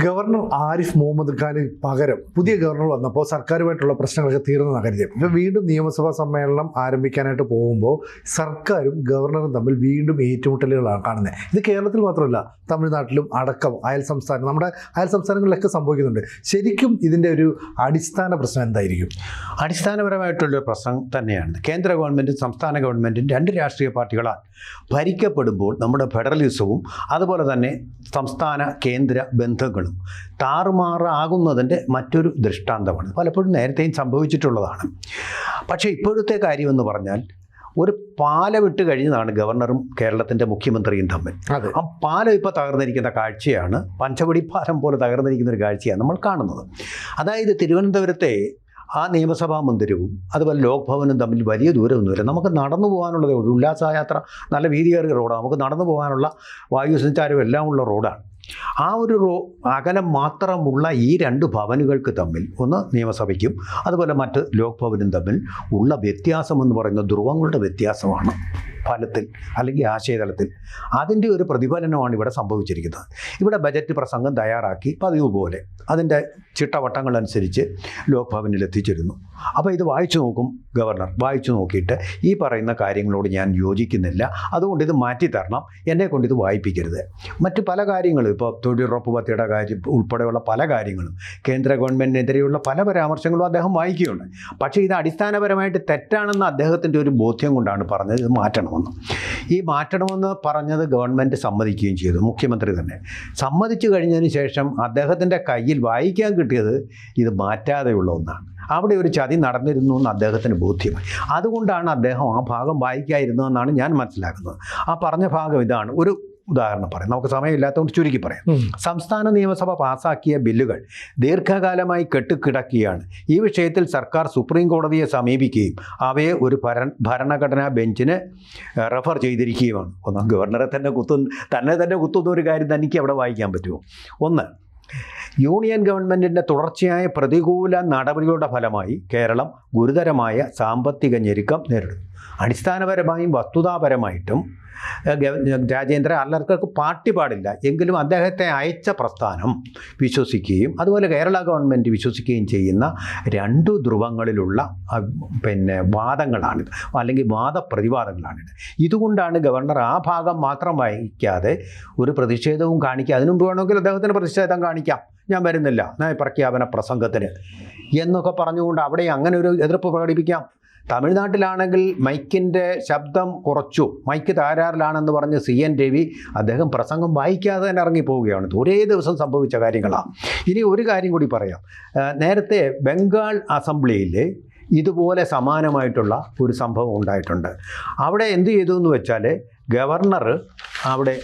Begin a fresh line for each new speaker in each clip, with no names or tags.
Governor Arif Muhammad Khan പകരം പുതിയ governor വന്നപ്പോൾ സർക്കാരുമായിട്ടുള്ള പ്രശ്നങ്ങളൊക്കെ തീർന്നെന്ന കരുതി ഇപ്പൊ വീണ്ടും നിയമസഭാ സമ്മേളനം ആരംഭിക്കാനായിട്ട് പോകുമ്പോൾ സർക്കാരും ഗവർണറും തമ്മിൽ വീണ്ടും ഏറ്റുമുട്ടലുകളാണ് കാണുന്നത്. ഇത് കേരളത്തിൽ മാത്രമല്ല തമിഴ്നാട്ടിലും അടക്കം അയൽ സംസ്ഥാനം നമ്മുടെ അയൽ സംസ്ഥാനങ്ങളിലൊക്കെ സംഭവിക്കുന്നുണ്ട്. ശരിക്കും ഇതിന്റെ ഒരു അടിസ്ഥാന പ്രശ്നം എന്തായിരിക്കും?
അടിസ്ഥാനപരമായിട്ടുള്ളൊരു പ്രശ്നം തന്നെയാണ്. കേന്ദ്ര ഗവൺമെന്റും സംസ്ഥാന ഗവൺമെന്റും രണ്ട് രാഷ്ട്രീയ പാർട്ടികളാൽ ഭരിക്കപ്പെടുമ്പോൾ നമ്മുടെ ഫെഡറലിസവും അതുപോലെ തന്നെ സംസ്ഥാന കേന്ദ്ര ബന്ധങ്ങളും താറുമാറാകുന്നതിന്റെ മറ്റൊരു ദൃഷ്ടാന്തമാണ്. പലപ്പോഴും നേരത്തെയും സംഭവിച്ചിട്ടുള്ളതാണ്. പക്ഷേ ഇപ്പോഴത്തെ കാര്യമെന്ന് പറഞ്ഞാൽ ഒരു പാലം ഇട്ട് കഴിഞ്ഞതാണ് ഗവർണറും കേരളത്തിന്റെ മുഖ്യമന്ത്രിയും തമ്മിൽ.
അതെ.
ആ പാലം ഇപ്പോൾ തകർന്നിരിക്കുന്ന കാഴ്ചയാണ് പഞ്ചവടി പാലം പോലെ തകർന്നിരിക്കുന്ന ഒരു കാഴ്ചയാണ് നമ്മൾ കാണുന്നത്. അതായത് തിരുവനന്തപുരത്തെ ആ നിയമസഭാ മന്ദിരവും അതുപോലെ ലോക് ഭവനും തമ്മിൽ വലിയ ദൂരമൊന്നുമില്ല. നമുക്ക് നടന്നു പോകാനുള്ളതേ ഉള്ളൂ ഉല്ലാസയാത്ര നല്ല വീതിയേറിയ റോഡാണ്. നമുക്ക് നടന്നു പോകാനുള്ള വായു സഞ്ചാരവും എല്ലാം ഉള്ള റോഡാണ്. ആ ഒരു റോ അകലം മാത്രമുള്ള ഈ രണ്ട് ഭവനുകൾക്ക് തമ്മിൽ ഒന്ന് നിയമസഭയ്ക്കും അതുപോലെ മറ്റ് ലോക്ഭവനും തമ്മിൽ ഉള്ള വ്യത്യാസം എന്ന് പറയുന്ന ധ്രുവങ്ങളുടെ വ്യത്യാസമാണ് ഫലത്തിൽ അല്ലെങ്കിൽ ആശയതലത്തിൽ. അതിന്റെ ഒരു പ്രതിഫലനമാണ് ഇവിടെ സംഭവിച്ചിരിക്കുന്നത്. ഇവിടെ ബജറ്റ് പ്രസംഗം തയ്യാറാക്കി പതിവ് പോലെ അതിന്റെ ചിട്ടവട്ടങ്ങൾ അനുസരിച്ച് ലോക്ഭവനിൽ എത്തിച്ചിരുന്നു. അപ്പോൾ ഇത് വായിച്ചു നോക്കും ഗവർണർ. വായിച്ചു നോക്കിയിട്ട് ഈ പറയുന്ന കാര്യങ്ങളോട് ഞാൻ യോജിക്കുന്നില്ല. അതുകൊണ്ട് ഇത് മാറ്റിത്തരണം. എന്നെ കൊണ്ട് ഇത് വായിപ്പിക്കരുത്. മറ്റ് പല കാര്യങ്ങളും ഇപ്പോൾ തൊഴിലുറപ്പ് പദ്ധതിയുടെ കാര്യം ഉൾപ്പെടെയുള്ള പല കാര്യങ്ങളും കേന്ദ്ര ഗവൺമെന്റിനെതിരെയുള്ള പല പരാമർശങ്ങളും അദ്ദേഹം വായിക്കുകയുണ്ട്. പക്ഷേ ഇത് അടിസ്ഥാനപരമായിട്ട് തെറ്റാണെന്ന് അദ്ദേഹത്തിന്റെ ഒരു ബോധ്യം കൊണ്ടാണ് പറഞ്ഞത്. ഇത് മാറ്റണമെന്ന്. ഈ മാറ്റണമെന്ന് പറഞ്ഞത് ഗവൺമെന്റ് സമ്മതിക്കുകയും ചെയ്തു. മുഖ്യമന്ത്രി തന്നെ. സമ്മതിച്ചു കഴിഞ്ഞതിന് ശേഷം അദ്ദേഹത്തിന്റെ കയ്യിൽ വായിക്കാൻ കിട്ടിയത് ഇത് മാറ്റാതെയുള്ള ഒന്നാണ്. അവിടെ ഒരു ചതി നടന്നിരുന്നു എന്ന് അദ്ദേഹത്തിന് ബോധ്യമായി. അതുകൊണ്ടാണ് അദ്ദേഹം ആ ഭാഗം വായിക്കാതിരുന്നതെന്നാണ് ഞാൻ മനസ്സിലാക്കുന്നത്. ആ പറഞ്ഞ ഭാഗം ഇതാണ്. ഒരു ഉദാഹരണം പറയാം. നമുക്ക് സമയമില്ലാത്തതുകൊണ്ട് ചുരുക്കി പറയാം. സംസ്ഥാന നിയമസഭ പാസാക്കിയ ബില്ലുകൾ ദീർഘകാലമായി കെട്ടിക്കിടക്കുകയാണ് ഈ വിഷയത്തിൽ സർക്കാർ സുപ്രീം കോടതിയെ സമീപിക്കുകയും അവയെ ഒരു ഭര ഭരണഘടനാ ബെഞ്ചിന് റെഫർ ചെയ്തിരിക്കുകയുമാണ്. ഒന്ന് ഗവർണറെ തന്നെ കുത്തു തന്നെ തന്നെ കുത്തുന്ന ഒരു കാര്യം തനിക്ക് അവിടെ വായിക്കാൻ പറ്റുമോ? ഒന്ന് യൂണിയൻ ഗവൺമെന്റിന്റെ തുടർച്ചയായ പ്രതികൂല നടപടികളുടെ ഫലമായി കേരളം ഗുരുതരമായ സാമ്പത്തിക ഞെരുക്കം നേരിടുന്നു. അടിസ്ഥാനപരമായും വസ്തുതാപരമായിട്ടും ഏഹ്, ഗവ- രാജേന്ദ്ര അല്ലർക്കർക്ക് പാർട്ടി പാടില്ല. എങ്കിലും അദ്ദേഹത്തെ അയച്ച പ്രസ്ഥാനം വിശ്വസിക്കുകയും അതുപോലെ കേരള ഗവൺമെന്റ് വിശ്വസിക്കുകയും ചെയ്യുന്ന രണ്ടു ധ്രുവങ്ങളിലുള്ള പിന്നെ വാദങ്ങളാണിത്. അല്ലെങ്കിൽ വാദപ്രതിവാദങ്ങളാണിത്. ഇതുകൊണ്ടാണ് ഗവർണർ ആ ഭാഗം മാത്രം വായിക്കാതെ ഒരു പ്രതിഷേധവും കാണിക്കുക അതിനു മുമ്പ് വേണമെങ്കിൽ അദ്ദേഹത്തിന് പ്രതിഷേധം കാണിക്കാം. ഞാൻ വരുന്നില്ല. നയപ്രഖ്യാപന പ്രസംഗത്തിന്. എന്നൊക്കെ പറഞ്ഞുകൊണ്ട് അവിടെ അങ്ങനെ ഒരു എതിർപ്പ് പ്രകടിപ്പിക്കാം. തമിഴ്നാട്ടിലാണെങ്കിൽ മൈക്കിന്റെ ശബ്ദം കുറച്ചു. മൈക്ക് താരാറിലാണെന്ന് പറഞ്ഞ് സി എൻ രവി അദ്ദേഹം പ്രസംഗം വായിക്കാതെ തന്നെ ഇറങ്ങിപ്പോവുകയാണ്. ഒരേ ദിവസം സംഭവിച്ച കാര്യങ്ങളാണ്. ഇനി ഒരു കാര്യം കൂടി പറയാം. നേരത്തെ ബംഗാൾ അസംബ്ലിയിൽ ഇതുപോലെ സമാനമായിട്ടുള്ള ഒരു സംഭവം ഉണ്ടായിട്ടുണ്ട്. അവിടെ എന്ത് ചെയ്തു എന്ന് വെച്ചാൽ ഗവർണർ അവിടെ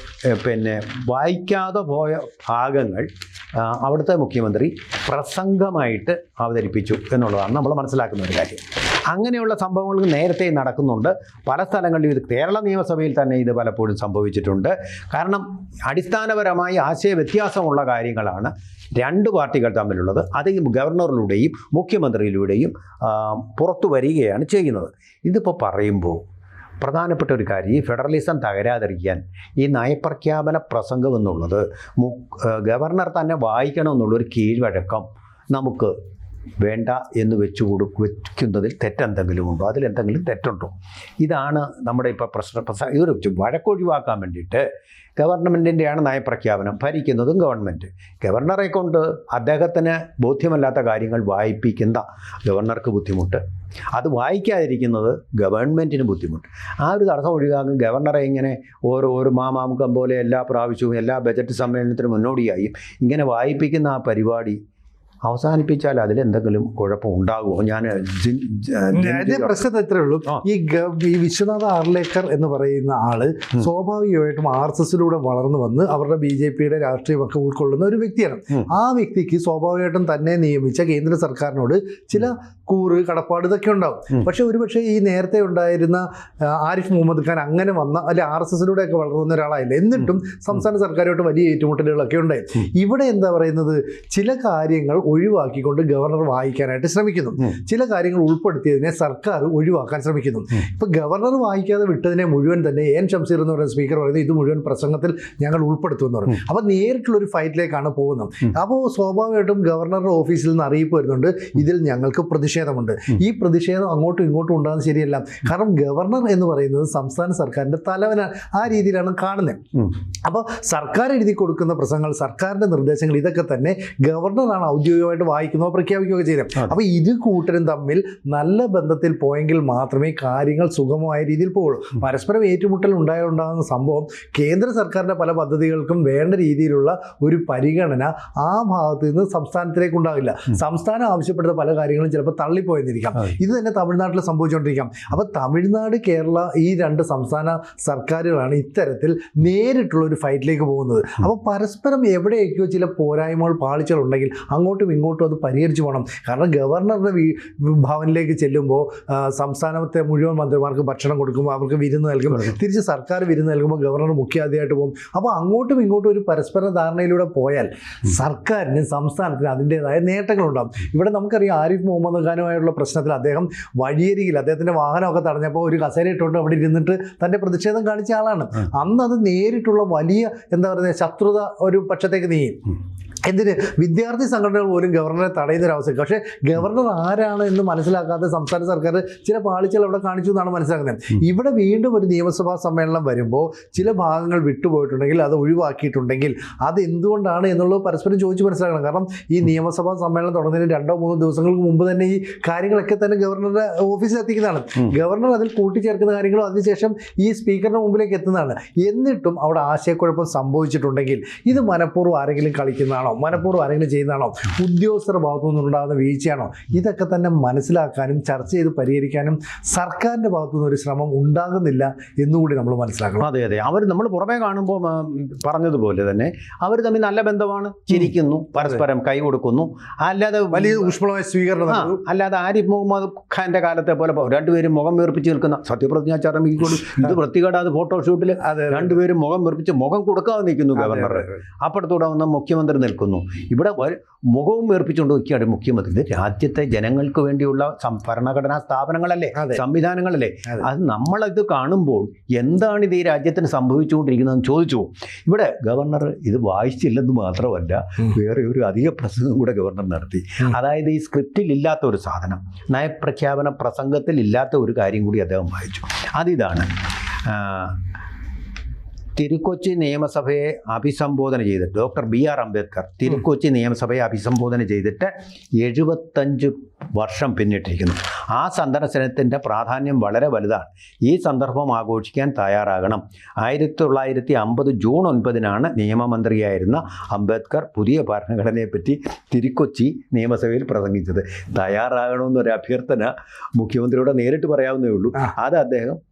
പിന്നെ വായിക്കാതെ പോയ ഭാഗങ്ങൾ അവിടുത്തെ മുഖ്യമന്ത്രി പ്രസംഗമായിട്ട് അവതരിപ്പിച്ചു എന്നുള്ളതാണ്. നമ്മൾ മനസ്സിലാക്കുന്ന ഒരു കാര്യം. അങ്ങനെയുള്ള സംഭവങ്ങൾ നേരത്തെ നടക്കുന്നുണ്ട്. പല സ്ഥലങ്ങളിലും ഇത് കേരള നിയമസഭയിൽ തന്നെ ഇത് പലപ്പോഴും സംഭവിച്ചിട്ടുണ്ട്. കാരണം അടിസ്ഥാനപരമായി ആശയ വ്യത്യാസമുള്ള കാര്യങ്ങളാണ് രണ്ട് പാർട്ടികൾ തമ്മിലുള്ളത്. അത് ഗവർണറിലൂടെയും മുഖ്യമന്ത്രിയിലൂടെയും പുറത്തു വരികയാണ് ചെയ്യുന്നത്. ഇതിപ്പോൾ പറയുമ്പോൾ പ്രധാനപ്പെട്ട ഒരു കാര്യം ഈ ഫെഡറലിസം തകരാതിരിക്കാൻ ഈ നയപ്രഖ്യാപന പ്രസംഗം എന്നുള്ളത് ഗവർണർ തന്നെ വായിക്കണമെന്നുള്ളൊരു കീഴ്വഴക്കം നമുക്ക് വേണ്ട എന്ന് വെച്ചു കൊടു വയ്ക്കുന്നതിൽ തെറ്റെന്തെങ്കിലും ഉണ്ടോ? അതിലെന്തെങ്കിലും തെറ്റുണ്ടോ? ഇതാണ് നമ്മുടെ ഇപ്പോൾ പ്രശ്ന. പ്രസ ഇതൊരു വഴക്കൊഴിവാക്കാൻ വേണ്ടിയിട്ട് ഗവൺമെന്റിന്റെയാണ് നയപ്രഖ്യാപനം ഭരിക്കുന്നതും ഗവൺമെന്റ് ഗവർണറെ കൊണ്ട് അദ്ദേഹത്തിന് ബോധ്യമല്ലാത്ത കാര്യങ്ങൾ വായിപ്പിക്കുന്ന ഗവർണർക്ക് ബുദ്ധിമുട്ട്. അത് വായിക്കാതിരിക്കുന്നത് ഗവൺമെന്റിന് ബുദ്ധിമുട്ട്. ആ ഒരു തടസ്സം ഒഴിവാക്കും ഗവർണറെ ഇങ്ങനെ ഓരോ ഒരു മാമാമുഖം പോലെ എല്ലാ പ്രാവശ്യവും എല്ലാ ബജറ്റ് സമ്മേളനത്തിനും മുന്നോടിയായും ഇങ്ങനെ വായിപ്പിക്കുന്ന ആ പരിപാടി അവസാനിപ്പിച്ചാൽ അതിലെന്തെങ്കിലും കുഴപ്പം ഉണ്ടാകുമോ? ഞാൻ
പ്രശ്നം ഇത്രേ ഉള്ളൂ. ഈ ഈ വിശ്വനാഥ ആർലേക്കർ എന്ന് പറയുന്ന
ആൾ.
സ്വാഭാവികമായിട്ടും ആർ എസ് എസിലൂടെ വളർന്നു വന്ന് അവരുടെ ബി ജെ പിയുടെ രാഷ്ട്രീയമൊക്കെ ഉൾക്കൊള്ളുന്ന ഒരു വ്യക്തിയാണ്. ആ വ്യക്തിക്ക് സ്വാഭാവികമായിട്ടും തന്നെ നിയമിച്ച കേന്ദ്ര സർക്കാരിനോട് ചില കൂറ് കടപ്പാട് ഇതൊക്കെ ഉണ്ടാവും. പക്ഷെ ഒരുപക്ഷെ ഈ നേരത്തെ ഉണ്ടായിരുന്ന ആരിഫ് മുഹമ്മദ് ഖാൻ അങ്ങനെ വന്ന അല്ലെ ആർ എസ് എസിലൂടെ ഒക്കെ വളർന്നു വന്ന ഒരാളായില്ല. എന്നിട്ടും സംസ്ഥാന സർക്കാരുമായിട്ട് വലിയ ഏറ്റുമുട്ടലുകളൊക്കെ ഉണ്ടായി. ഇവിടെ എന്താ പറയുന്നത്? ചില കാര്യങ്ങൾ ഒഴിവാക്കിക്കൊണ്ട് ഗവർണർ വായിക്കാനായിട്ട് ശ്രമിക്കുന്നു. ചില കാര്യങ്ങൾ ഉൾപ്പെടുത്തിയതിനെ സർക്കാർ ഒഴിവാക്കാൻ ശ്രമിക്കുന്നു. ഇപ്പൊ ഗവർണർ വായിക്കാതെ വിട്ടതിനെ മുഴുവൻ തന്നെ എൻ ഷംസീർ എന്ന് പറയുന്ന സ്പീക്കർ പറയുന്നത് ഇത് മുഴുവൻ പ്രസംഗത്തിൽ ഞങ്ങൾ ഉൾപ്പെടുത്തുമെന്ന് പറഞ്ഞു അപ്പൊ നേരിട്ടുള്ള ഒരു ഫൈറ്റിലേക്കാണ് പോകുന്നത്. അപ്പോൾ സ്വാഭാവികമായിട്ടും ഗവർണറുടെ ഓഫീസിൽ നിന്ന് അറിയിപ്പ് വരുന്നുണ്ട്. ഇതിൽ ഞങ്ങൾക്ക് പ്രതിഷേധമുണ്ട്. ഈ പ്രതിഷേധം അങ്ങോട്ടും ഇങ്ങോട്ടും ഉണ്ടാകുന്നത് ശരിയല്ല. കാരണം ഗവർണർ എന്ന് പറയുന്നത് സംസ്ഥാന സർക്കാരിന്റെ തലവനാണ് ആ രീതിയിലാണ് കാണുന്നത്. അപ്പോൾ സർക്കാർ എഴുതി കൊടുക്കുന്ന പ്രസംഗങ്ങൾ സർക്കാരിന്റെ നിർദ്ദേശങ്ങൾ ഇതൊക്കെ തന്നെ ഗവർണറാണ് ഔദ്യോഗികമായിട്ട് വായിക്കുന്നോ പ്രഖ്യാപിക്കുകയോ
ചെയ്യാം.
അപ്പോൾ ഇരു കൂട്ടരും തമ്മിൽ നല്ല ബന്ധത്തിൽ പോയെങ്കിൽ മാത്രമേ കാര്യങ്ങൾ സുഗമമായ രീതിയിൽ പോകുള്ളൂ പരസ്പരം ഏറ്റുമുട്ടൽ ഉണ്ടായുണ്ടാകുന്ന സംഭവം കേന്ദ്ര സർക്കാരിന്റെ പല പദ്ധതികൾക്കും വേണ്ട രീതിയിലുള്ള ഒരു പരിഗണന ആ ഭാഗത്ത് നിന്ന് സംസ്ഥാനത്തിലേക്ക് ഉണ്ടാകില്ല. സംസ്ഥാനം ആവശ്യപ്പെടുന്ന പല കാര്യങ്ങളും ചിലപ്പോൾ തള്ളിപ്പോയെന്നിരിക്കാം. ഇത് തന്നെ തമിഴ്നാട്ടിൽ സംഭവിച്ചുകൊണ്ടിരിക്കാം. അപ്പോൾ തമിഴ്നാട് കേരള ഈ രണ്ട് സംസ്ഥാന സർക്കാരുകളാണ് ഇത്തരത്തിൽ നേരിട്ടുള്ള ഒരു ഫൈറ്റിലേക്ക് പോകുന്നത്. അപ്പോൾ പരസ്പരം എവിടെയൊക്കെയോ ചില പോരായ്മകൾ പാളിച്ചകൾ ഉണ്ടെങ്കിൽ അങ്ങോട്ടും ഇങ്ങോട്ടും അത് പരിഹരിച്ചു പോകണം. കാരണം ഗവർണറുടെ ഭവനിലേക്ക് ചെല്ലുമ്പോൾ സംസ്ഥാനത്തെ മുഴുവൻ മന്ത്രിമാർക്ക് ഭക്ഷണം കൊടുക്കുമ്പോൾ അവർക്ക് വിരുന്ന് നൽകും. തിരിച്ച് സർക്കാർ വിരുന്ന് നൽകുമ്പോൾ ഗവർണർ മുഖ്യാതിഥിയായിട്ട് പോകും. അപ്പോൾ അങ്ങോട്ടും ഇങ്ങോട്ടും ഒരു പരസ്പര ധാരണയിലൂടെ പോയാൽ സർക്കാരിന് സംസ്ഥാനത്തിന് അതിന്റെതായ നേട്ടങ്ങളുണ്ടാകും. ഇവിടെ നമുക്കറിയാം ആരിഫ് മുഹമ്മദ് ഖാനുമായുള്ള പ്രശ്നത്തിൽ അദ്ദേഹം വഴിയരികിൽ അദ്ദേഹത്തിന്റെ വാഹനമൊക്കെ തടഞ്ഞപ്പോൾ ഒരു കസേര ഇട്ടുകൊണ്ട് അവിടെ ഇരുന്നിട്ട് തന്റെ പ്രതിഷേധം കാണിച്ച ആളാണ്. അന്ന് അത് നേരിട്ടുള്ള വലിയ എന്താ പറയുക ശത്രുത ഒരു പക്ഷത്തേക്ക് നീങ്ങി. എന്തിന്? വിദ്യാർത്ഥി സംഘടനകൾ പോലും ഗവർണറെ തടയുന്ന ഒരു അവസ്ഥ പക്ഷേ ഗവർണർ ആരാണ് എന്ന് മനസ്സിലാക്കാതെ സംസ്ഥാന സർക്കാർ ചില പാളിച്ചകൾ അവിടെ കാണിച്ചു എന്നാണ് മനസ്സിലാക്കുന്നത്. ഇവിടെ വീണ്ടും ഒരു നിയമസഭാ സമ്മേളനം വരുമ്പോൾ ചില ഭാഗങ്ങൾ വിട്ടുപോയിട്ടുണ്ടെങ്കിൽ അത് ഒഴിവാക്കിയിട്ടുണ്ടെങ്കിൽ അത് എന്തുകൊണ്ടാണ് എന്നുള്ളത് പരസ്പരം ചോദിച്ച് മനസ്സിലാക്കണം. കാരണം ഈ നിയമസഭാ സമ്മേളനം തുടങ്ങുന്നതിന് രണ്ടോ മൂന്നോ ദിവസങ്ങൾക്ക് മുമ്പ് തന്നെ ഈ കാര്യങ്ങളൊക്കെ തന്നെ ഗവർണറുടെ ഓഫീസിൽ എത്തിക്കുന്നതാണ്. ഗവർണർ അതിൽ കൂട്ടിച്ചേർക്കുന്ന കാര്യങ്ങളും അതിനുശേഷം ഈ സ്പീക്കറിന് മുമ്പിലേക്ക് എത്തുന്നതാണ്. എന്നിട്ടും അവിടെ ആശയക്കുഴപ്പം സംഭവിച്ചിട്ടുണ്ടെങ്കിൽ ഇത് മനഃപൂർവം ആരെങ്കിലും കളിക്കുന്നതാണോ? മനഃപൂർവം ആരെങ്കിലും ചെയ്യുന്നതാണോ? ഉദ്യോഗസ്ഥരുടെ ഭാഗത്തു നിന്നുണ്ടാകുന്ന വീഴ്ചയാണോ? ഇതൊക്കെ തന്നെ മനസ്സിലാക്കാനും ചർച്ച ചെയ്ത് പരിഹരിക്കാനും സർക്കാരിന്റെ ഭാഗത്തു നിന്ന് ഒരു ശ്രമം ഉണ്ടാകുന്നില്ല എന്നുകൂടി നമ്മൾ മനസ്സിലാക്കണം.
അതെ അതെ. അവർ നമ്മൾ പുറമേ കാണുമ്പോൾ പറഞ്ഞതുപോലെ തന്നെ അവർ തമ്മിൽ നല്ല ബന്ധമാണ്. ചിരിക്കുന്നു പരസ്പരം കൈ കൊടുക്കുന്നു. അല്ലാതെ
വലിയ ഊഷ്മളമായ സ്വീകരണം
അല്ലാതെ ആരിഫ് മുഹമ്മദ് ഖാന്റെ കാലത്തെ പോലെ രണ്ടുപേരും മുഖം വീർപ്പിച്ച് നിൽക്കുന്ന സത്യപ്രതിജ്ഞ കൂടി ഇത് വൃത്തികേടാതെ ഫോട്ടോഷൂട്ടിൽ. രണ്ടുപേരും മുഖം വീർപ്പിച്ച് മുഖം കൊടുക്കാതെ നിൽക്കുന്നു ഗവർണർ. അപ്പുറത്തൂടെ വന്ന മുഖ്യമന്ത്രി നിൽക്കുന്നു ഇവിടെ മുഖവും വീർപ്പിച്ചുകൊണ്ട് നിൽക്കുകയാണ് മുഖ്യമന്ത്രി. രാജ്യത്തെ ജനങ്ങൾക്ക് വേണ്ടിയുള്ള ഭരണഘടനാ സ്ഥാപനങ്ങളല്ലേ. സംവിധാനങ്ങളല്ലേ?
അതെ.
നമ്മളത് കാണുമ്പോൾ എന്താണ് ഇത് ഈ രാജ്യത്തിന് സംഭവിച്ചുകൊണ്ടിരിക്കുന്നതെന്ന് ചോദിച്ചു ഇവിടെ ഗവർണർ ഇത് വായിച്ചില്ലെന്ന് മാത്രമല്ല വേറെ ഒരു അധിക പ്രസംഗം കൂടെ ഗവർണർ നടത്തി. അതായത് ഈ സ്ക്രിപ്റ്റിൽ ഇല്ലാത്ത ഒരു സാധനം നയപ്രഖ്യാപന പ്രസംഗത്തിൽ ഇല്ലാത്ത ഒരു കാര്യം കൂടി അദ്ദേഹം വായിച്ചു. അതിതാണ് തിരുക്കൊച്ചി നിയമസഭയെ അഭിസംബോധന ചെയ്തിട്ട് doctor B R Ambedkar Thiru-Kochi നിയമസഭയെ അഭിസംബോധന ചെയ്തിട്ട് എഴുപത്തഞ്ച് വർഷം പിന്നിട്ടിരിക്കുന്നു. ആ സന്ദർശനത്തിന്റെ പ്രാധാന്യം വളരെ വലുതാണ്. ഈ സന്ദർഭം ആഘോഷിക്കാൻ തയ്യാറാകണം. ആയിരത്തി തൊള്ളായിരത്തി അമ്പത് ജൂൺ ഒൻപതിനാണ് നിയമമന്ത്രിയായിരുന്ന അംബേദ്കർ പുതിയ ഭരണഘടനയെപ്പറ്റി തിരുക്കൊച്ചി നിയമസഭയിൽ പ്രസംഗിച്ചത്. തയ്യാറാകണമെന്നൊരു അഭ്യർത്ഥന മുഖ്യമന്ത്രിയോട് നേരിട്ട് പറയാവുന്നേ ഉള്ളൂ. അത് അദ്ദേഹം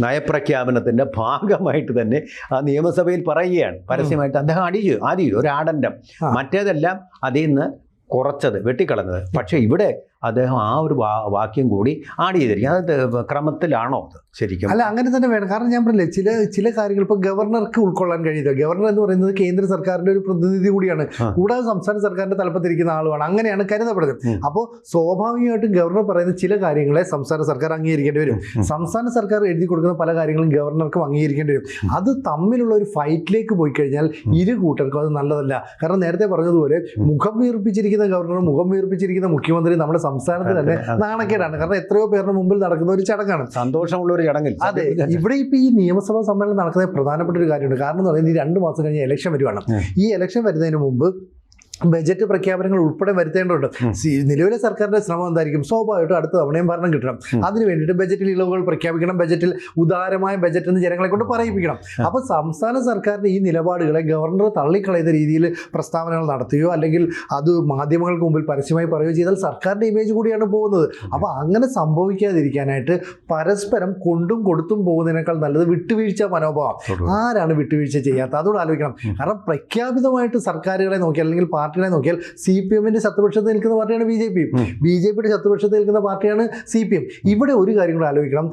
നയപ്രഖ്യാപനത്തിന്റെ ഭാഗമായിട്ട് തന്നെ ആ നിയമസഭയിൽ പറയുകയാണ്. പരസ്യമായിട്ട് അദ്ദേഹം അടിച്ചു. ആദ്യം ഒരു ആഡംബരം മറ്റേതെല്ലാം അതിൽ നിന്ന് കുറച്ചത് വെട്ടിക്കളഞ്ഞത്. പക്ഷേ ഇവിടെ അദ്ദേഹം ആ ഒരു വാക്യം കൂടി ആഡ് ചെയ്തിരിക്കും. അത് ക്രമത്തിലാണോ അത് ശരിക്കും?
അല്ല അങ്ങനെ തന്നെ വേണം. കാരണം ഞാൻ പറഞ്ഞില്ലേ ചില ചില കാര്യങ്ങൾ ഇപ്പോൾ ഗവർണർക്ക് ഉൾക്കൊള്ളാൻ കഴിയില്ല ഗവർണർ എന്ന് പറയുന്നത് കേന്ദ്ര സർക്കാരിന്റെ ഒരു പ്രതിനിധി കൂടിയാണ്. കൂടാതെ സംസ്ഥാന സർക്കാരിന്റെ തലപ്പത്തിരിക്കുന്ന ആളുമാണ്. അങ്ങനെയാണ് കരുതപ്പെടുന്നത്. അപ്പോൾ സ്വാഭാവികമായിട്ടും ഗവർണർ പറയുന്ന ചില കാര്യങ്ങളെ സംസ്ഥാന സർക്കാർ അംഗീകരിക്കേണ്ടി വരും. സംസ്ഥാന സർക്കാർ എഴുതി കൊടുക്കുന്ന പല കാര്യങ്ങളും ഗവർണർക്കും അംഗീകരിക്കേണ്ടി വരും. അത് തമ്മിലുള്ള ഒരു ഫൈറ്റിലേക്ക് പോയി കഴിഞ്ഞാൽ ഇരു കൂട്ടർക്കും അത് നല്ലതല്ല. കാരണം നേരത്തെ പറഞ്ഞതുപോലെ മുഖം വീർപ്പിച്ചിരിക്കുന്ന ഗവർണർ മുഖം വീർപ്പിച്ചിരിക്കുന്ന മുഖ്യമന്ത്രി നമ്മുടെ സംസ്ഥാനത്ത് തന്നെ. നാണക്കേടാണ്. കാരണം എത്രയോ പേരുടെ മുമ്പിൽ നടക്കുന്ന ഒരു ചടങ്ങാണ്.
സന്തോഷമുള്ള ഒരു ചടങ്ങിൽ.
അതെ ഇവിടെ ഇപ്പൊ ഈ നിയമസഭാ സമ്മേളനം നടക്കുന്ന പ്രധാനപ്പെട്ട ഒരു കാര്യമുണ്ട്. കാരണം എന്ന് പറയുന്നത് ഈ രണ്ട് മാസം കഴിഞ്ഞ് ഇലക്ഷൻ വരുവാണ്. ഈ ഇലക്ഷൻ വരുന്നതിന് മുമ്പ് ബജറ്റ് പ്രഖ്യാപനങ്ങൾ ഉൾപ്പെടെ വരുത്തേണ്ടതുണ്ട്. നിലവിലെ സർക്കാരിന്റെ ശ്രമം എന്തായിരിക്കും? സ്വാഭാവികമായിട്ടും അടുത്ത തവണയും ഭരണം കിട്ടണം. അതിന് വേണ്ടിയിട്ട് ബജറ്റിൽ ഇളവുകൾ പ്രഖ്യാപിക്കണം. ബജറ്റിൽ ഉദാരമായ ബജറ്റ് എന്ന് ജനങ്ങളെ കൊണ്ട് പറയിപ്പിക്കണം. അപ്പൊ സംസ്ഥാന സർക്കാരിന്റെ ഈ നിലപാടുകളെ ഗവർണർ തള്ളിക്കളയുന്ന രീതിയിൽ പ്രസ്താവനകൾ നടത്തുകയോ അല്ലെങ്കിൽ അത് മാധ്യമങ്ങൾക്ക് മുമ്പിൽ പരസ്യമായി പറയുകയോ ചെയ്താൽ സർക്കാരിന്റെ ഇമേജ് കൂടിയാണ് പോകുന്നത്. അപ്പൊ അങ്ങനെ സംഭവിക്കാതിരിക്കാനായിട്ട് പരസ്പരം കൊണ്ടും കൊടുത്തും പോകുന്നതിനേക്കാൾ നല്ലത് വിട്ടുവീഴ്ച മനോഭാവം. ആരാണ് വിട്ടുവീഴ്ച ചെയ്യാത്തത്? അതുകൊണ്ട് ആലോചിക്കണം. കാരണം പ്രഖ്യാപിതമായിട്ട് സർക്കാരുകളെ നോക്കി അല്ലെങ്കിൽ പാർട്ടികളെ നോക്കിയാൽ സി പി എമ്മിന്റെ ശത്രുപക്ഷത്ത് നിൽക്കുന്ന പാർട്ടിയാണ് B J P. B J പിയുടെ ശത്രുപക്ഷത്ത് നിൽക്കുന്ന പാർട്ടിയാണ് സി പി എം. ഇവിടെ ഒരു കാര്യം കൂടെ ആലോചിക്കണം.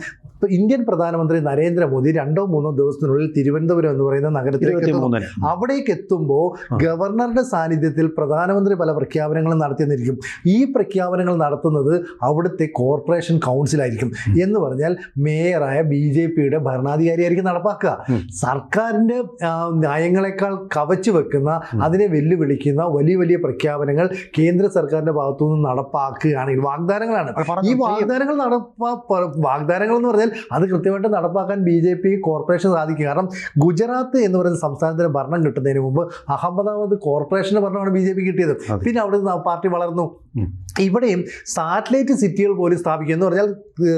ഇന്ത്യൻ പ്രധാനമന്ത്രി നരേന്ദ്രമോദി രണ്ടോ മൂന്നോ ദിവസത്തിനുള്ളിൽ തിരുവനന്തപുരം എന്ന് പറയുന്ന നഗരത്തിലേക്ക് അവിടേക്ക് എത്തുമ്പോൾ ഗവർണറുടെ സാന്നിധ്യത്തിൽ പ്രധാനമന്ത്രി പല പ്രഖ്യാപനങ്ങളും നടത്തിയെന്നിരിക്കും. ഈ പ്രഖ്യാപനങ്ങൾ നടത്തുന്നത് അവിടുത്തെ കോർപ്പറേഷൻ കൗൺസിലായിരിക്കും എന്ന് പറഞ്ഞാൽ മേയറായ ബി ജെ പിയുടെ ഭരണാധികാരിയായിരിക്കും നടപ്പാക്കുക. സർക്കാരിന്റെ സർക്കാരിന്റെ നയങ്ങളെക്കാൾ കവച്ചു വെക്കുന്ന അതിനെ വെല്ലുവിളിക്കുന്ന വലിയ വലിയ പ്രഖ്യാപനങ്ങൾ കേന്ദ്ര സർക്കാരിന്റെ ഭാഗത്തുനിന്ന് നടപ്പാക്കുകയാണെങ്കിൽ വാഗ്ദാനങ്ങളാണ്. ഈ വാഗ്ദാനങ്ങൾ നടപ്പാ വാഗ്ദാനങ്ങൾ എന്ന് പറഞ്ഞാൽ അത് കൃത്യമായിട്ട് നടപ്പാക്കാൻ ബി ജെ പി കോർപ്പറേഷൻ സാധിക്കും. കാരണം ഗുജറാത്ത് എന്ന് പറയുന്ന സംസ്ഥാനത്തിന് ഭരണം കിട്ടുന്നതിന് മുമ്പ് അഹമ്മദാബാദ് കോർപ്പറേഷന്റെ ഭരണമാണ് ബി ജെ പി കിട്ടിയത്. പിന്നെ അവിടെ നിന്ന് പാർട്ടി വളർന്നു. ഇവിടെയും സാറ്റലൈറ്റ് സിറ്റികൾ പോലും സ്ഥാപിക്കുക എന്ന് പറഞ്ഞാൽ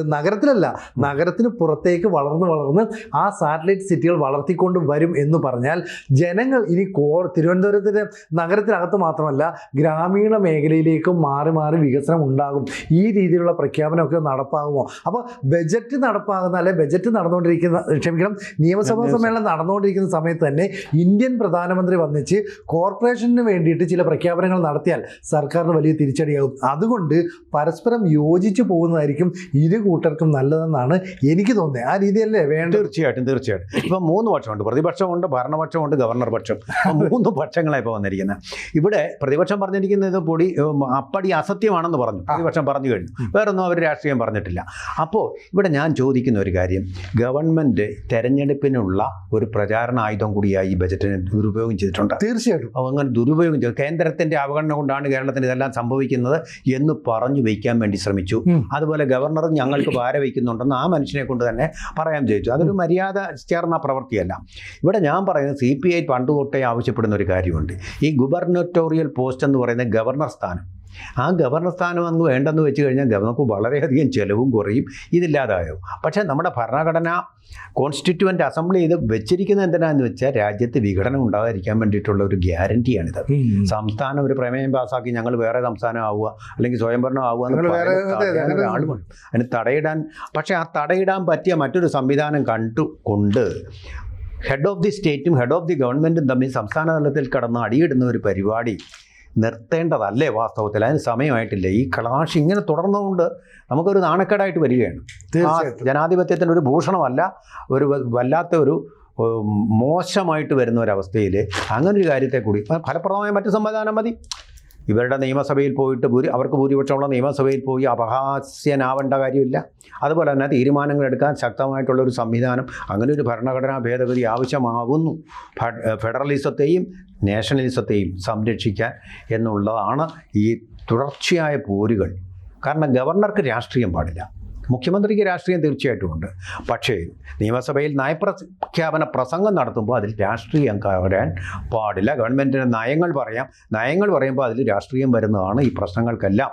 നഗരത്തിലല്ല നഗരത്തിന് പുറത്തേക്ക് വളർന്ന് വളർന്ന് ആ സാറ്റലൈറ്റ് സിറ്റികൾ വളർത്തിക്കൊണ്ട് വരും എന്ന് പറഞ്ഞാൽ ജനങ്ങൾ ഇനി കോ തിരുവനന്തപുരത്തിന്റെ നഗരത്തിനകത്ത് മാത്രമല്ല ഗ്രാമീണ മേഖലയിലേക്കും മാറി മാറി വികസനം ഉണ്ടാകും. ഈ രീതിയിലുള്ള പ്രഖ്യാപനമൊക്കെ നടപ്പാകുമോ? അപ്പോൾ ബജറ്റ് നടപ്പാകുന്ന അല്ലെ ബജറ്റ് നടന്നുകൊണ്ടിരിക്കുന്ന ക്ഷമിക്കണം നിയമസഭാ സമ്മേളനം നടന്നുകൊണ്ടിരിക്കുന്ന സമയത്ത് തന്നെ ഇന്ത്യൻ പ്രധാനമന്ത്രി വന്നിച്ച് കോർപ്പറേഷന് വേണ്ടിയിട്ട് ചില പ്രഖ്യാപനങ്ങൾ നടത്തിയാൽ സർക്കാരിന് വലിയ തിരിച്ചടിയാകും അതുകൊണ്ട് പരസ്പരം യോജിച്ച് പോകുന്നതായിരിക്കും ഇരു കൂട്ടർക്കും നല്ലതെന്നാണ് എനിക്ക് തോന്നുന്നത്. ആ രീതിയല്ലേ വേണ്ട
തീർച്ചയായിട്ടും തീർച്ചയായിട്ടും. ഇപ്പം മൂന്ന് പക്ഷമുണ്ട്. പ്രതിപക്ഷമുണ്ട് ഭരണപക്ഷമുണ്ട് ഗവർണർ പക്ഷം. മൂന്ന് പക്ഷങ്ങളാണ് ഇപ്പോൾ വന്നിരിക്കുന്നത്. ഇവിടെ പ്രതിപക്ഷം പറഞ്ഞിരിക്കുന്നത് പൊടി അപ്പടി അസത്യമാണെന്ന് പറഞ്ഞു. പ്രതിപക്ഷം പറഞ്ഞു കഴിഞ്ഞു. വേറൊന്നും അവർ രാഷ്ട്രീയം പറഞ്ഞിട്ടില്ല. അപ്പോൾ ഇവിടെ ഞാൻ ചോദിക്കുന്ന ഒരു കാര്യം. ഗവൺമെന്റ് തെരഞ്ഞെടുപ്പിനുള്ള ഒരു പ്രചാരണ ആയുധം കൂടിയായി ഈ ബജറ്റിനെ ദുരുപയോഗം ചെയ്തിട്ടുണ്ട്.
തീർച്ചയായിട്ടും.
അങ്ങനെ ദുരുപയോഗം ചെയ്തു. കേന്ദ്രത്തിന്റെ അവഗണന കൊണ്ടാണ് കേരളത്തിന് ഇതെല്ലാം സംഭവിക്കുന്നത്. എന്ന് പറഞ്ഞു വയ്ക്കാൻ വേണ്ടി ശ്രമിച്ചു. അതുപോലെ ഗവർണർ ഞങ്ങൾക്ക് ഭാര വയ്ക്കുന്നുണ്ടെന്ന് ആ മനുഷ്യനെ കൊണ്ട് തന്നെ പറയാൻ ചോദിച്ചു അതൊരു മര്യാദ ചേർന്ന പ്രവൃത്തിയല്ല. ഇവിടെ ഞാൻ പറയുന്നത് സി പി ഐ പണ്ട് തൊട്ടേ ആവശ്യപ്പെടുന്ന ഒരു കാര്യമുണ്ട്. ഈ ഗുബർണറ്റോറിയൽ പോസ്റ്റ് എന്ന് പറയുന്ന ഗവർണർ സ്ഥാനം ആ ഗവർണർ സ്ഥാനം അങ്ങ് വേണ്ടെന്ന് വെച്ച് കഴിഞ്ഞാൽ ഗവർണർക്ക് വളരെയധികം ചിലവും കുറയും ഇതില്ലാതായോ പക്ഷേ നമ്മുടെ ഭരണഘടന കോൺസ്റ്റിറ്റ്യുവന്റ് അസംബ്ലി ഇത് വെച്ചിരിക്കുന്നത് എന്തിനാന്ന് വെച്ചാൽ രാജ്യത്ത് വിഘടനം ഉണ്ടാകാതിരിക്കാൻ വേണ്ടിയിട്ടുള്ള ഒരു ഗ്യാരണ്ടിയാണിത്. സംസ്ഥാനം ഒരു പ്രമേയം പാസ്സാക്കി ഞങ്ങൾ വേറെ സംസ്ഥാനം ആവുക അല്ലെങ്കിൽ സ്വയംഭരണം ആവുക എന്ന്. അതിന് തടയിടാൻ പക്ഷേ ആ തടയിടാൻ പറ്റിയ മറ്റൊരു സംവിധാനം കണ്ടുകൊണ്ട് ഹെഡ് ഓഫ് ദി സ്റ്റേറ്റും ഹെഡ് ഓഫ് ദി ഗവൺമെന്റും തമ്മിൽ സംസ്ഥാന തലത്തിൽ കടന്ന് അടിയിടുന്ന ഒരു പരിപാടി നിർത്തേണ്ടതല്ലേ വാസ്തവത്തിൽ? അതിന് സമയമായിട്ടില്ല? ഈ ക്ലാഷ് ഇങ്ങനെ തുടർന്നുകൊണ്ട് നമുക്കൊരു നാണക്കേടായിട്ട് വരികയാണ്. ജനാധിപത്യത്തിന്റെ ഒരു ഭൂഷണമല്ല ഒരു വല്ലാത്ത ഒരു മോശമായിട്ട് വരുന്ന ഒരവസ്ഥയിൽ അങ്ങനെ ഒരു കാര്യത്തെ കൂടി ഫലപ്രദമായ മറ്റു സംവിധാനം മതി. ഇവരുടെ നിയമസഭയിൽ പോയിട്ട് ഭൂരി അവർക്ക് ഭൂരിപക്ഷമുള്ള നിയമസഭയിൽ പോയി അപഹാസ്യനാവേണ്ട കാര്യമില്ല. അതുപോലെ തന്നെ തീരുമാനങ്ങൾ എടുക്കാൻ ശക്തമായിട്ടുള്ള ഒരു സംവിധാനം അങ്ങനെ ഒരു ഭരണഘടനാ ഭേദഗതി ആവശ്യമാകുന്നു ഫെഡറലിസത്തെയും നാഷണലിസത്തെയും സംരക്ഷിക്കാൻ എന്നുള്ളതാണ് ഈ തുടർച്ചയായ പോരുകൾ. കാരണം ഗവർണർക്ക് രാഷ്ട്രീയം പാടില്ല. മുഖ്യമന്ത്രിക്ക് രാഷ്ട്രീയം തീർച്ചയായിട്ടും ഉണ്ട്. പക്ഷേ നിയമസഭയിൽ നയപ്രഖ്യാപന പ്രസംഗം നടത്തുമ്പോൾ അതിൽ രാഷ്ട്രീയം വരാൻ പാടില്ല. ഗവൺമെന്റിന്റെ നയങ്ങൾ പറയാം. നയങ്ങൾ പറയുമ്പോൾ അതിൽ രാഷ്ട്രീയം വരുന്നതാണ് ഈ പ്രശ്നങ്ങൾക്കെല്ലാം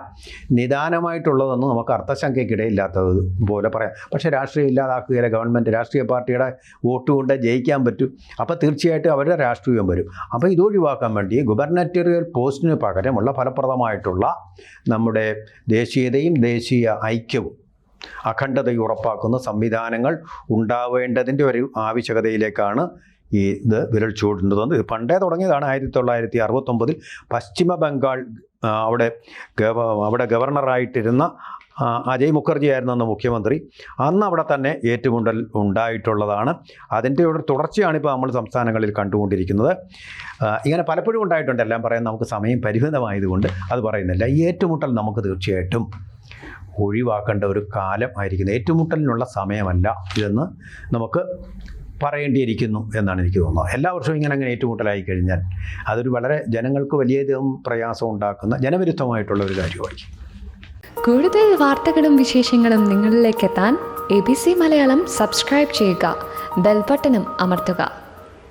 നിദാനമായിട്ടുള്ളതെന്ന് നമുക്ക് അർത്ഥശങ്കയ്ക്കിടയില്ലാത്തത് പോലെ പറയാം. പക്ഷേ രാഷ്ട്രീയം ഇല്ലാതാക്കുകയില്ല. ഗവൺമെന്റ് രാഷ്ട്രീയ പാർട്ടിയുടെ വോട്ട് കൊണ്ട് ജയിക്കാൻ പറ്റും. അപ്പോൾ തീർച്ചയായിട്ടും അവരുടെ രാഷ്ട്രീയം വരും. അപ്പോൾ ഇതൊഴിവാക്കാൻ വേണ്ടി ഗുബർണറ്റോറിയൽ പോസ്റ്റിന് പകരമുള്ള ഫലപ്രദമായിട്ടുള്ള നമ്മുടെ ദേശീയതയും ദേശീയ ഐക്യവും അഖണ്ഡതയും ഉറപ്പാക്കുന്ന സംവിധാനങ്ങൾ ഉണ്ടാവേണ്ടതിന്റെ ഒരു ആവശ്യകതയിലേക്കാണ് ഈ ഇത് വിരൽ ചൂടുന്നത് ഇത് പണ്ടേ തുടങ്ങിയതാണ് ആയിരത്തി തൊള്ളായിരത്തി അറുപത്തൊമ്പതിൽ പശ്ചിമ ബംഗാൾ അവിടെ ഗവ അവിടെ ഗവർണറായിട്ടിരുന്ന അജയ് മുഖർജി ആയിരുന്നു അന്ന് മുഖ്യമന്ത്രി. അന്ന് അവിടെ തന്നെ ഏറ്റുമുണ്ടൽ ഉണ്ടായിട്ടുള്ളതാണ്. അതിന്റെ ഒരു തുടർച്ചയാണ് ഇപ്പോൾ നമ്മൾ സംസ്ഥാനങ്ങളിൽ കണ്ടുകൊണ്ടിരിക്കുന്നത്. ഇങ്ങനെ പലപ്പോഴും ഉണ്ടായിട്ടുണ്ട്. എല്ലാം പറയാൻ നമുക്ക് സമയം പരിമിതമായതുകൊണ്ട് അത് പറയുന്നില്ല. ഈ ഏറ്റുമുട്ടൽ നമുക്ക് തീർച്ചയായിട്ടും ഒഴിവാക്കേണ്ട ഒരു കാലം ആയിരിക്കുന്നത്. ഏറ്റുമുട്ടലിനുള്ള സമയമല്ല ഇതെന്ന് നമുക്ക് പറയേണ്ടിയിരിക്കുന്നു എന്നാണ് എനിക്ക് തോന്നുന്നത്. എല്ലാ വർഷവും ഇങ്ങനെ അങ്ങനെ ഏറ്റുമുട്ടലായി കഴിഞ്ഞാൽ അതൊരു വളരെ ജനങ്ങൾക്ക് വലിയധികം പ്രയാസം ഉണ്ടാക്കുന്ന ജനവിരുദ്ധമായിട്ടുള്ള ഒരു കാര്യമായിരിക്കും.
കൂടുതൽ വാർത്തകളും വിശേഷങ്ങളും നിങ്ങളിലേക്ക് എത്താൻ A B C Malayalam subscribe ചെയ്യുക. ബെൽബട്ടനും അമർത്തുക.